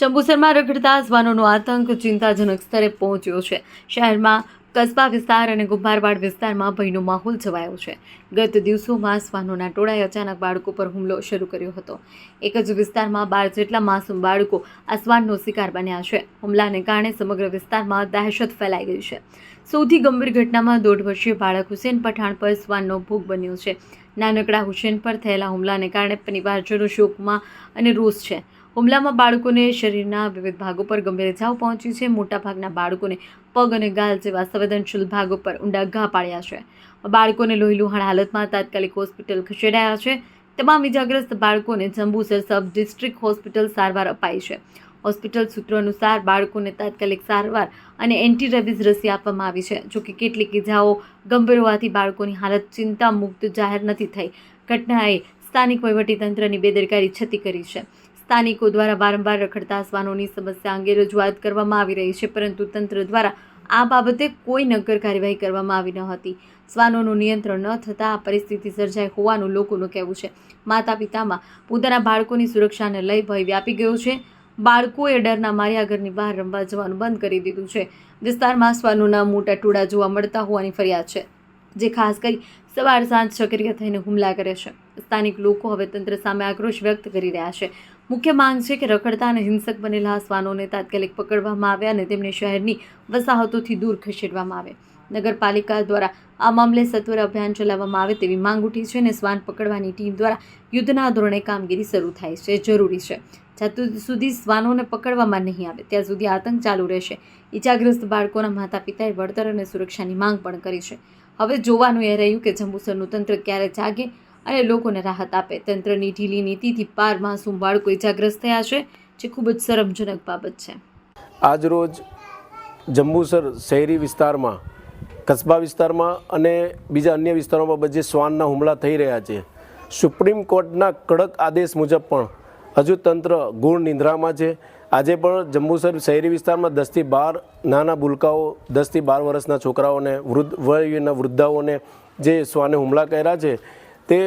ચંબુસરમાં રખડતા શ્વાનોનો આતંક ચિંતાજનક સ્તરે પહોંચ્યો છે. શહેરમાં કસ્બા વિસ્તાર અને ગુબ્બારવાડ વિસ્તારમાં ભયનો માહોલ છવાયો છે. ગત દિવસોમાં શ્વાનોના ટોળાએ અચાનક બાળકો પર હુમલો શરૂ કર્યો હતો. એક જ વિસ્તારમાં બાર જેટલા માસૂમ બાળકો આ શ્વાનનો શિકાર બન્યા છે. હુમલાને કારણે સમગ્ર વિસ્તારમાં દહેશત ફેલાઈ ગઈ છે. સૌથી ગંભીર ઘટનામાં દોઢ વર્ષીય બાળક હુસેન પઠાણ પર શ્વાનનો ભોગ બન્યો છે. નાનકડા હુસેન પર થયેલા હુમલાને કારણે પરિવારજનો શોકમાં અને રોષ છે. હુમલામાં બાળકોને શરીરના વિવિધ ભાગો પર ગંભીર ઇજાઓ પહોંચી છે. મોટાભાગના બાળકોને પગ અને ગાલ જેવા સંવેદનશીલ ભાગો પર ઊંડા ઘા પાડ્યા છે. બાળકોને લોહીલુહાણ હાલતમાં તાત્કાલિક હોસ્પિટલ ખસેડાયા છે. તમામ ઇજાગ્રસ્ત બાળકોને જંબુસર સબ ડિસ્ટ્રિક્ટ હોસ્પિટલ સારવાર અપાઈ છે. હોસ્પિટલ સૂત્રો અનુસાર બાળકોને તાત્કાલિક સારવાર અને એન્ટી રેબીઝ રસી આપવામાં આવી છે. જોકે કેટલીક ઇજાઓ ગંભીર હોવાથી બાળકોની હાલત ચિંતા મુક્ત જાહેર નથી થઈ. ઘટનાએ સ્થાનિક વહીવટીતંત્રની બેદરકારી છતી કરી છે. સ્થાનિકો દ્વારા વારંવાર રખડતા શ્વાનોની સમસ્યા અંગે રજૂઆત કરવામાં આવી રહી છે, પરંતુ તંત્ર દ્વારા આ બાબતે કોઈ નક્કર કાર્યવાહી કરવામાં આવી ન હતી. શ્વાનોનું નિયંત્રણ ન થતાં આ પરિસ્થિતિ સર્જાઈ હોવાનું લોકોનું કહેવું છે. માતા પિતામાં પોતાના બાળકોની સુરક્ષાને લઈ ભય વ્યાપી ગયો છે. બાળકોએ ડરના માર્યા ઘરની બહાર રમવા જવાનું બંધ કરી દીધું છે. વિસ્તારમાં શ્વાનોના મોટા ટોળા જોવા મળતા હોવાની ફરિયાદ છે, જે ખાસ કરી સવાર સાંજ સક્રિય થઈને હુમલા કરે છે. સ્થાનિક લોકો હવે તંત્ર સામે આક્રોશ વ્યક્ત કરી રહ્યા છે. મુખ્ય માંગ છે કે રખડતા અને હિંસક બનેલા શ્વાનોને તાત્કાલિક પકડવામાં આવે અને તેમને શહેરની વસાહતોથી દૂર ખસેડવામાં આવે. નગરપાલિકા દ્વારા આ મામલે સત્વર અભિયાન ચલાવવામાં આવે તેવી માંગ ઉઠી છે અને શ્વાન પકડવાની ટીમ દ્વારા યુદ્ધના ધોરણે કામગીરી શરૂ થાય છે. જરૂરી છે. જ્યાં સુધી શ્વાનોને પકડવામાં નહીં આવે, ત્યાં સુધી આતંક ચાલુ રહેશે. ઇજાગ્રસ્ત બાળકોના માતા પિતાએ વળતર અને સુરક્ષાની માંગ પણ કરી છે. હવે જોવાનું એ રહ્યું કે જંબુસરનું તંત્ર ક્યારે જાગે અને લોકોને રાહત આપે. તંત્રની ઢીલી નીતિથી પાર માસૂમ બાળકો ઇજાગ્રસ્ત થયા છે, જે ખૂબ જ શરમજનક બાબત છે. આજરોજ જંબુસર શહેરી વિસ્તારમાં, કસ્બા વિસ્તારમાં અને બીજા અન્ય વિસ્તારોમાં બધે શ્વાનના હુમલા થઈ રહ્યા છે. સુપ્રીમ કોર્ટના કડક આદેશ મુજબ પણ હજુ તંત્ર ગુણ નિંદ્રામાં છે. આજે પણ જંબુસર શહેરી વિસ્તારમાં દસથી બાર નાના ભૂલકાઓ દસથી બાર વર્ષના છોકરાઓને વૃદ્ધ, વયના વૃદ્ધાઓને જે શ્વાને હુમલા કર્યા છે તે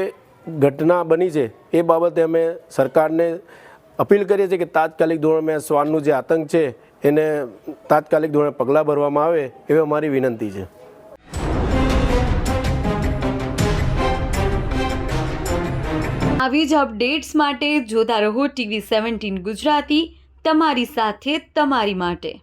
ઘટના બની છે, એ બાબતે અમે સરકારને અપીલ કરીએ છીએ કે તાત્કાલિક ધોરણે શ્વાનનું જે આતંક છે, એને તાત્કાલિક ધોરણે પગલાં ભરવામાં આવે, એવી અમારી વિનંતી છે. આવી જ અપડેટ્સ માટે જોતા રહો ટીવી સેવન્ટીન ગુજરાતી, તમારી સાથે, તમારી માટે.